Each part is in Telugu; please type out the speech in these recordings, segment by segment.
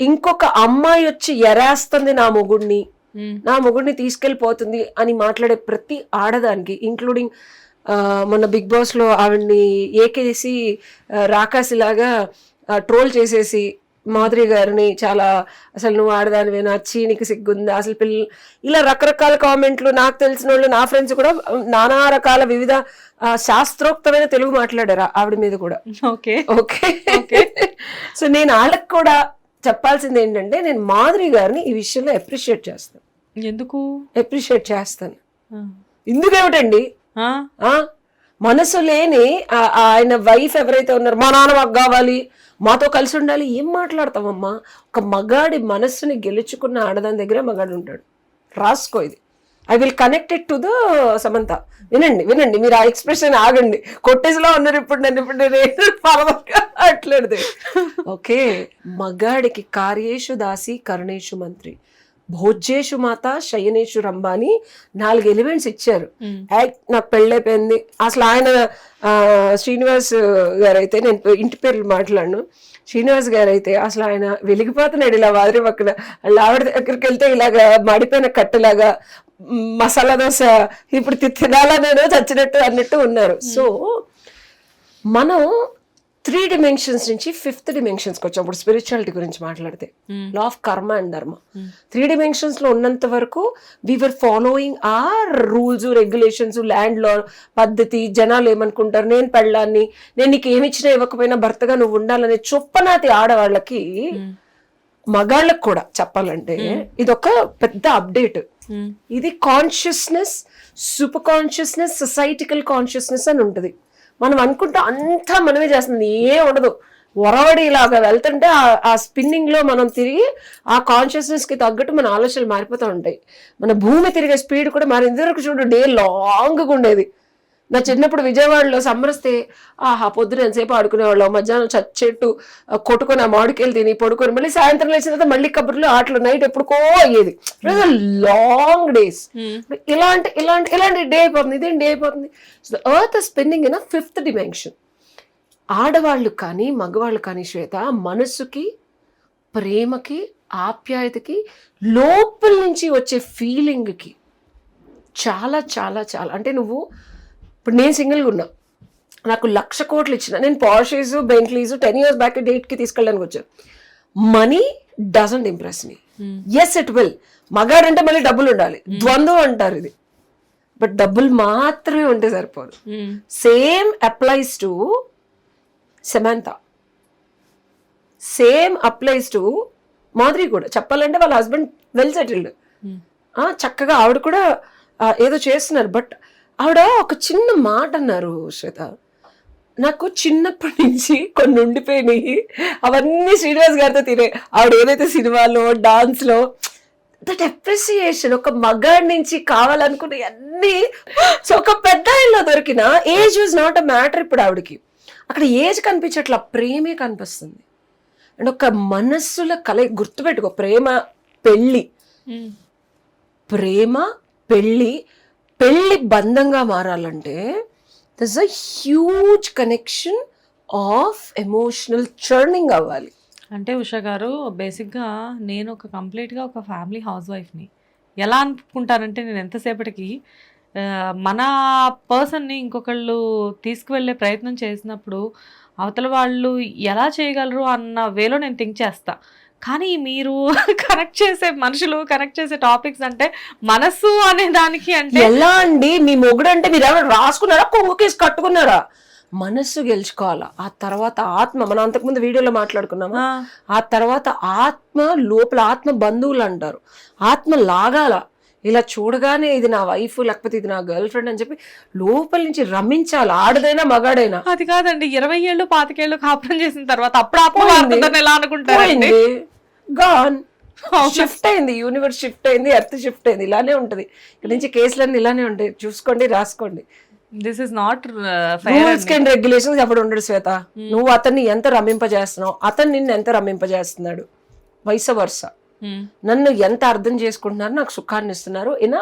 ఇంకొక అమ్మాయి వచ్చి ఎరేస్తుంది నా మొగుడిని నా మొగుడిని తీసుకెళ్ళిపోతుంది అని మాట్లాడే ప్రతి ఆడదానికి ఇంక్లూడింగ్ మొన్న బిగ్ బాస్లో ఆవిడ్ని ఏకేసి రాకాసిలాగా ట్రోల్ చేసేసి మాధురి గారిని చాలా అసలు నువ్వు ఆడదానివేనా చీ నీకు సిగ్గుందా అసలు పిల్ల ఇలా రకరకాల కామెంట్లు నాకు తెలిసిన వాళ్ళు నా ఫ్రెండ్స్ కూడా నానా రకాల వివిధ శాస్త్రోక్తమైన తెలుగు మాట్లాడారు ఆవిడ మీద కూడా. ఓకే. ఓకే. సో నేను వాళ్ళకి కూడా చెప్పాల్సింది ఏంటంటే నేను మాధురి గారిని ఈ విషయంలో అప్రిషియేట్ చేస్తాను. ఎందుకు? అప్రిషియేట్ చేస్తాను. ఎందుకేమిటండి? మనసు లేని ఆయన వైఫ్ ఎవరైతే ఉన్నారో మా నాన్న మాకు కావాలి మాతో కలిసి ఉండాలి ఏం మాట్లాడతామమ్మా ఒక మగాడి మనస్సుని గెలుచుకున్న ఆడదాని దగ్గర మగాడు ఉంటాడు. రాసుకో ఇది. I will connected to the Samantha వినండి వినండి మీరు ఆ ఎక్స్ప్రెషన్ ఆగండి. కొట్టేసిలో ఉన్నారు ఇప్పుడు నన్ను ఇప్పుడు నేను అట్లేదు ఓకే మగాడికి కార్యేషు దాసి కరుణేషు మంత్రి. భోజ్యేషు మాత శయనేషు రంభ అని నాలుగు ఎలిమెంట్స్ ఇచ్చారు. ఉమ్, యాక్ నాకు పెళ్ళైపోయింది అసలు ఆయన శ్రీనివాస్ గారు అయితే నేను ఇంటి పేర్లు మాట్లాడను. శ్రీనివాస్ గారు అయితే అసలు ఆయన వెలిగిపోతున్నాడు ఇలా వాదిరి పక్కన. వాళ్ళ ఆవిడ దగ్గరికి వెళ్తే ఇలాగా మాడిపోయిన కట్టులాగా మసాలా దోశ ఇప్పుడు తి- తినాలా నేను చచ్చినట్టు అన్నట్టు ఉన్నారు. సో మనం త్రీ డిమెన్షన్స్ నుంచి ఫిఫ్త్ డిమెన్షన్స్కి వచ్చినప్పుడు స్పిరిచువాలిటీ గురించి మాట్లాడితే. Law of karma and dharma Hmm. Three డిమెన్షన్స్లో ఉన్నంత వరకు we are following our rules regulations land law పద్ధతి జనాలు ఏమనుకుంటారు? నేను పెళ్ళాన్ని నేను నీకు ఏమి ఇచ్చినా ఇవ్వకపోయినా భర్తగా నువ్వు ఉండాలనే చొప్పనాతి ఆడవాళ్ళకి ఉమ్, మగాళ్ళకి కూడా చెప్పాలంటే ఇదొక పెద్ద అప్డేట్. ఇది consciousness super consciousness societal consciousness అని ఉంటుంది. మనం అనుకుంటా అంతా మనమే చేస్తుంది. ఏ ఉండదు. ఇలాగా వెళ్తుంటే ఆ- ఆ స్పిన్నింగ్లో మనం తిరిగి ఆ కాన్షియస్నెస్కి తగ్గట్టు మన ఆలోచనలు మారిపోతూ ఉంటాయి. మన భూమి తిరిగే స్పీడ్ కూడా మరి ఇంతవరకు చూడు డే లాంగ్గా ఉండేది. నా చిన్నప్పుడు విజయవాడలో సమ్మరిస్తే ఆహా పొద్దున ఎంతసేపు ఆడుకునేవాళ్ళం. మధ్యాహ్నం చచ్చెట్టు కొట్టుకొని ఆ మామిడికాయలు తిని పడుకొని మళ్ళీ సాయంత్రం లేచిన తర్వాత మళ్ళీ కబుర్లు ఆటలు నైట్ ఎప్పుడుకో అయ్యేది. లాంగ్ డేస్ ఉమ్, ఇలాంటి ఇలాంటి ఇలాంటి డే అయిపోతుంది ఇదేం డే అయిపోతుంది. So earth spending in fifth dimension ఆడవాళ్ళు కానీ మగవాళ్ళు కానీ శ్వేత మనసుకి ప్రేమకి ఆప్యాయతకి లోపల నుంచి వచ్చే ఫీలింగ్కి చాలా చాలా చాలా అంటే నువ్వు ఇప్పుడు నేను సింగిల్గా ఉన్నా. నాకు లక్ష కోట్లు ఇచ్చిన. నేను Porsches Bentleys ten years back డేట్కి తీసుకెళ్ళడానికి వచ్చాను money doesn't impress me yes it will మగాడంటే మళ్ళీ డబ్బులు ఉండాలి. ద్వంద్వం అంటారు ఇది. బట్ డబ్బులు మాత్రమే ఉంటే సరిపోదు. Same applies to Samantha same applies to Madhuri కూడా. చెప్పాలంటే వాళ్ళ హస్బెండ్ వెల్ సెటిల్డ్ చక్కగా ఆవిడ కూడా ఏదో చేస్తున్నారు. బట్ ఆవిడ ఒక చిన్న మాట అన్నారు శ్వేత. నాకు చిన్నప్పటి నుంచి కొన్ని ఉండిపోయినాయి. అవన్నీ శ్రీనివాస్ గారితో తినే ఆవిడ ఏదైతే సినిమాలో డాన్స్లో దట్ అప్రిసియేషన్ ఒక మగాడి నుంచి కావాలనుకునే అన్ని సో ఒక పెద్ద ఆయనలో దొరికిన age was not a matter ఇప్పుడు ఆవిడకి. అక్కడ ఏజ్ కనిపించట్ల ప్రేమే కనిపిస్తుంది. అండ్ ఒక మనస్సుల కల గుర్తుపెట్టుకో ప్రేమ పెళ్ళి. ప్రేమ పెళ్ళి పెళ్ళి బంధంగా మారాలంటే this a huge connection of emotional churning అవ్వాలి. అంటే ఉషా గారు బేసిక్గా నేను ఒక కంప్లీట్గా ఒక ఫ్యామిలీ హౌస్ వైఫ్ని ఎలా అనుకుంటానంటే నేను ఎంతసేపటికి మన పర్సన్ని ఇంకొకళ్ళు తీసుకువెళ్ళే ప్రయత్నం చేసినప్పుడు అవతల వాళ్ళు ఎలా చేయగలరు అన్న వేలో నేను థింక్ చేస్తా. కానీ మీరు కనెక్ట్ చేసే మనుషులు కనెక్ట్ చేసే టాపిక్స్ అంటే మనసు అనే దానికి అంటే ఎలా అండి? మీ మొగుడు అంటే మీరు ఏమైనా రాసుకున్నారా? కొంగుకేసి కట్టుకున్నారా? మనస్సు గెలుచుకోవాలా? ఆ తర్వాత ఆత్మ మనం అంతకుముందు వీడియోలో మాట్లాడుకున్నామా? ఆ, తర్వాత ఆత్మ లోపల ఆత్మ బంధువులు అంటారు. ఆత్మ లాగాల? ఇలా చూడగానే ఇది నా వైఫ్ లేకపోతే ఇది నా గర్ల్ ఫ్రెండ్ అని చెప్పి లోపల నుంచి రమించాలి? ఆడదైనా మగాడైనా? అది కాదండి. ఇరవై ఏళ్ళు పాతికేళ్ళు కాపురం చేసిన తర్వాత అప్పుడు. మారుతుందని ఎలా అనుకుంటారండి? పోయింది. గాన్ షిఫ్ట్ అయింది యూనివర్స్ షిఫ్ట్ అయింది ఎర్త్ షిఫ్ట్ అయింది ఇలానే ఉంటది. ఇక్కడ నుంచి కేసులన్నీ ఇలానే ఉంటాయి. చూసుకోండి రాసుకోండి. This is not rules and regulations అప్పుడు ఉండడు శ్వేత. నువ్వు అతన్ని ఎంత రమింపజేస్తున్నావు అతను నిన్ను ఎంత రమింపజేస్తున్నాడు? వైస వర్ష నన్ను ఎంత అర్థం చేసుకుంటున్నారు నాకు సుఖాన్ని ఇస్తున్నారు. In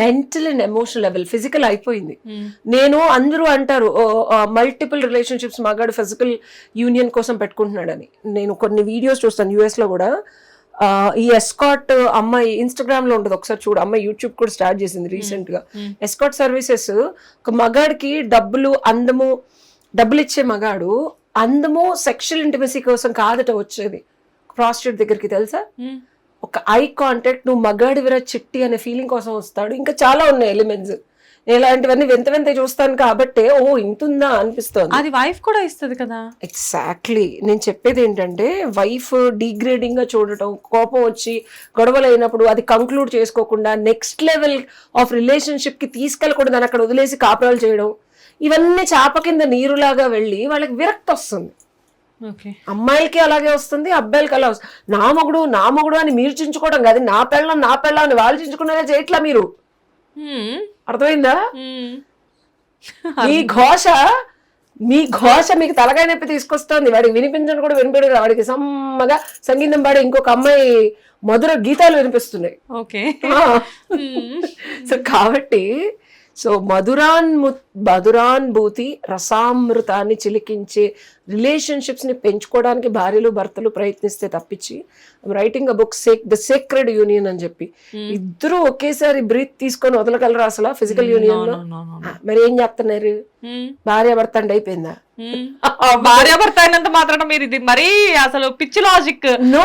mental and emotional level physical అయిపోయింది. నేను అందరూ అంటారు మల్టిపుల్ రిలేషన్షిప్స్ మగాడు ఫిజికల్ యూనియన్ కోసం పెట్టుకుంటున్నాడని. నేను కొన్ని వీడియోస్ చూస్తాను యుఎస్లో కూడా. ఈ ఎస్కాట్ అమ్మాయి ఇన్స్టాగ్రామ్లో ఉంటుంది ఒకసారి చూడు అమ్మాయి యూట్యూబ్ కూడా స్టార్ట్ చేసింది రీసెంట్గా. Hmm. ఎస్కాట్ సర్వీసెస్ ఒక మగాడికి డబ్బులు అందము డబ్బులు ఇచ్చే మగాడు అందము సెక్షువల్ ఇంటిమసీ కోసం కాదట వచ్చేది. ప్రాస్టిట్యూట్ దగ్గరికి తెలుసా? ఒక ఐ కాంటాక్ట్ నువ్వు మగాడివిరా చిట్టి అనే ఫీలింగ్ కోసం వస్తాడు. ఇంకా చాలా ఉన్నాయి ఎలిమెంట్స్ ఇలాంటివన్నీ వింత వింత చూస్తాను కాబట్టే ఓ ఇంతుందా అనిపిస్తోంది. అది వైఫ్ కూడా ఇస్తుంది కదా. ఎగ్జాక్ట్లీ నేను చెప్పేది ఏంటంటే వైఫ్ డీగ్రేడింగ్గా చూడటం కోపం వచ్చి గొడవలు అయినప్పుడు అది కంక్లూడ్ చేసుకోకుండా నెక్స్ట్ లెవెల్ ఆఫ్ రిలేషన్షిప్కి తీసుకెళ్ళకూడదు అక్కడ వదిలేసి కాపురాలు చేయడం ఇవన్నీ చాప కింద నీరులాగా వెళ్ళి వాళ్ళకి విరక్తి వస్తుంది. అమ్మాయిలకి అలాగే వస్తుంది అబ్బాయిలకి అలా వస్తుంది. నా మొగుడు నా మొగుడు అని మీరు చించుకోవడం కాదు నా పెళ్ళం నా పెళ్ళం అని వాళ్ళు చించుకునేలా చేయట్లా మీరు. అర్థమైందా? మీ ఘోష మీ ఘోష మీకు తలకాయ నొప్పి తీసుకొస్తుంది. వాడికి వినిపించడం కూడా వినిపించదు వాడికి సమ్మగా సంగీతం పాడే ఇంకొక అమ్మాయి మధుర గీతాలు వినిపిస్తున్నాయి. ఓకే. సో కాబట్టి సో మధురాన్ మధురాన్భూతి రసామృతాన్ని చిలికించే రిలేషన్షిప్స్ని పెంచుకోవడానికి భార్యలు భర్తలు ప్రయత్నిస్తే తప్పించి writing a book sake the sacred union అని చెప్పి. ఇద్దరు ఒకేసారి బ్రీత్ తీసుకొని వదలగలరా అసలు ఫిజికల్ యూనియన్లో? ఆ, మరి ఏం చెప్తున్నారు భార్య భర్త అంటే అయిపోయిందా? భార్యాభర్త అయినంత మాత్రాన మీరు ఇది మరీ అసలు పిచ్చి లాజిక్ నో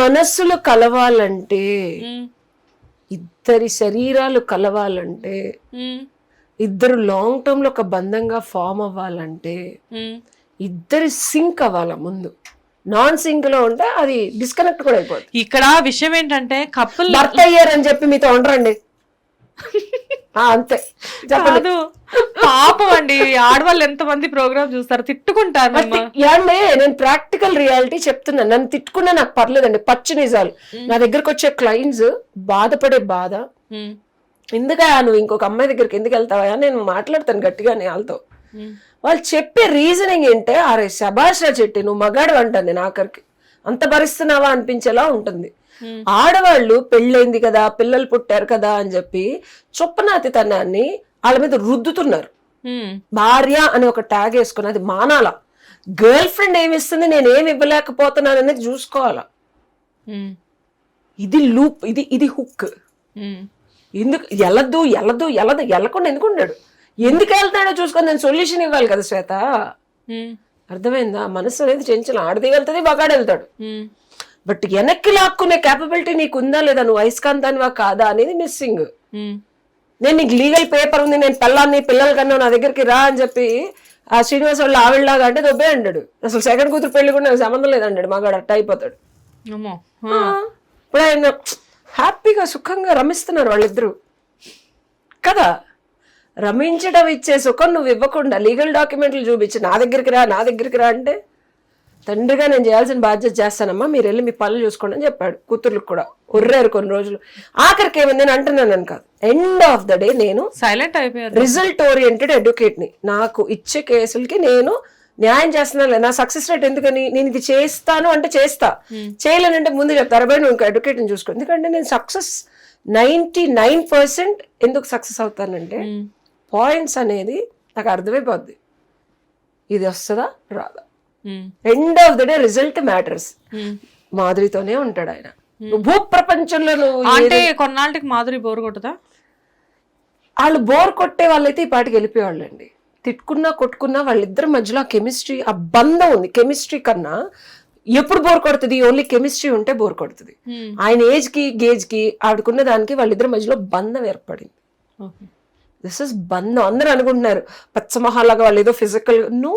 మనస్సులు కలవాలంటే ఇద్దరి శరీరాలు కలవాలంటే ఇద్దరు లాంగ్ టర్మ్లో ఒక బంధంగా ఫామ్ అవ్వాలంటే ఇద్దరి సింక్ అవ్వాల ముందు. నాన్ సింక్లో ఉంటే అది డిస్కనెక్ట్ కూడా అయిపోతుంది ఇక్కడ విషయం ఏంటంటే కప్పుల్ భర్త అయ్యారని చెప్పి మీతో ఉండరండి. అంతే. కాదు. పాపం అండి. ఆడవాళ్ళు ఎంత మంది ప్రోగ్రామ్ చూస్తారు? తిట్టుకుంటారు ఏమండి నేను ప్రాక్టికల్ రియాలిటీ చెప్తున్నాను నన్ను తిట్టుకున్నా నాకు పర్లేదండి. పచ్చి నిజాలు. నా దగ్గరకు వచ్చే క్లయింట్స్ బాధపడే బాధ. ఎందుకా నువ్వు ఇంకొక అమ్మాయి దగ్గరికి ఎందుకు వెళ్తావా నేను మాట్లాడతాను గట్టిగానే వాళ్ళతో. వాళ్ళు చెప్పే రీజనింగ్ ఏంటే అరే శభాష్రా చెట్టి నువ్వు మగాడు అంటాను నేను ఆఖరికి అంత భరిస్తున్నావా అనిపించేలా ఉంటుంది. ఆడవాళ్ళు పెళ్ళైంది కదా పిల్లలు పుట్టారు కదా అని చెప్పి చొప్పనాతితనాన్ని వాళ్ళ మీద రుద్దుతున్నారు. భార్య అని ఒక ట్యాగ్ వేసుకుని అది మానాల. గర్ల్ ఫ్రెండ్ ఏమి ఇస్తుంది నేను ఏమి ఇవ్వలేకపోతున్నాను అనేది చూసుకోవాలా ఇది లూప్ ఇది ఇది హుక్. ఎందుకు ఎలద్దు ఎలద్దు ఎలదు ఎలకుండా ఎందుకు ఉన్నాడు ఎందుకు వెళ్తాడో చూసుకొని నేను సొల్యూషన్ ఇవ్వాలి కదా శ్వేత. అర్థమైందా? మనసు అనేది చెంచల. ఆడది వెళ్తుంది మగాడు వెళ్తాడు. బట్ వెనక్కి లాక్కునే క్యాపబిలిటీ నీకు ఉందా లేదా? నువ్వు అయస్కాంతానివా కాదా అనేది మిస్సింగ్ ఉమ్, నేను నీకు లీగల్ పేపర్ ఉంది నేను పిల్లాన్ని పిల్లల కన్నా నా దగ్గరికి రా అని చెప్పి ఆ శ్రీనివాస్ వాళ్ళు ఆవిడలాగా అంటే దొబ్బే అంటాడు అసలు సెకండ్ కూతురు పెళ్ళి కూడా నాకు సంబంధం లేదంటాడు మగాడు అట్ట అయిపోతాడు. ఆ, ఇప్పుడు ఆయన హ్యాపీగా సుఖంగా రమిస్తున్నారు వాళ్ళిద్దరూ. కదా? రమించడం ఇచ్చే సుఖం నువ్వు ఇవ్వకుండా లీగల్ డాక్యుమెంట్లు చూపించి నా దగ్గరికి రా నా దగ్గరికి రా అంటే తండ్రిగా నేను చేయాల్సిన బాధ్యత చేస్తానమ్మా మీరు వెళ్ళి మీ పనులు చూసుకోండి అని చెప్పాడు కూతుర్లకు కూడా. ఉర్రారు కొన్ని రోజులు. ఆఖరికి ఏమైంది నేను అంటున్నాను కాదు. ఎండ్ ఆఫ్ ద డే నేను సైలెంట్ అయిపోయారు. రిజల్ట్ ఓరియంటెడ్ అడ్వకేట్ని. నాకు ఇచ్చే కేసులకి నేను న్యాయం చేస్తున్నాను నా సక్సెస్ రేట్ ఎందుకని? నేను ఇది చేస్తాను అంటే చేస్తా. చేయలేనంటే ముందు చెప్తారు అబ్బాయి నువ్వు అడ్వకేట్ని చూసుకో. ఎందుకంటే నేను సక్సెస్ నైన్టీ నైన్ పర్సెంట్ ఎందుకు సక్సెస్ అవుతానంటే పాయింట్స్ అనేది నాకు అర్థమైపోద్ది. ఇది వస్తుందా? రాదా? End of the day result matters. మాధురితోనే ఉంటాడు ఆయన. నువ్వు భూ ప్రపంచంలో అంటే కొన్నాళ్ళకి మాధురి బోర్ కొట్టదా? వాళ్ళు బోర్ కొట్టే వాళ్ళైతే ఈ పాటికి వెళ్ళిపోయేవాళ్ళండి. తిట్టుకున్నా కొట్టుకున్నా వాళ్ళిద్దరి మధ్యలో కెమిస్ట్రీ ఆ బంధం ఉంది. కెమిస్ట్రీ కన్నా ఎప్పుడు బోర్ కొడుతుంది? ఓన్లీ కెమిస్ట్రీ ఉంటే బోర్ కొడుతుంది. ఉమ్, ఆయన ఏజ్కి గేజ్కి ఆడుకున్న దానికి వాళ్ళిద్దరి మధ్యలో బంధం ఏర్పడింది. దిస్ ఇస్ బంధం. అందరూ అనుకుంటున్నారు పచ్చమహాలాగా వాళ్ళు ఏదో ఫిజికల్ నో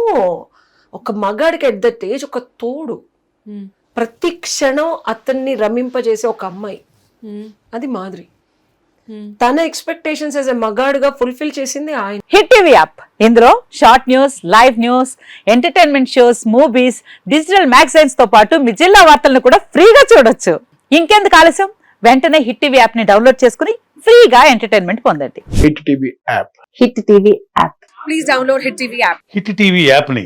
ఒక మగాడికి ఎట్ దట్ ఏజ్ ఒక తోడు. ప్రతి క్షణం అతన్ని రమింపజేసే ఒక అమ్మాయి. అది మాదిరి. తన ఎక్స్పెక్టేషన్స్ యాజ్ ఎ మగాడుగా ఫుల్ఫిల్ చేసింది ఆయన. Hit TV app. ఇందులో short news live news entertainment shows movies digital మ్యాగజైన్స్తో పాటు మీ జిల్లా వార్తలను కూడా ఫ్రీగా చూడొచ్చు. ఇంకెందుకు ఆలస్యం? వెంటనే హిట్ టీవీ యాప్ని డౌన్లోడ్ చేసుకుని ఫ్రీగా ఎంటర్టైన్మెంట్ పొందండి. Hit TV app. Hit TV app. Hit TV యాప్ని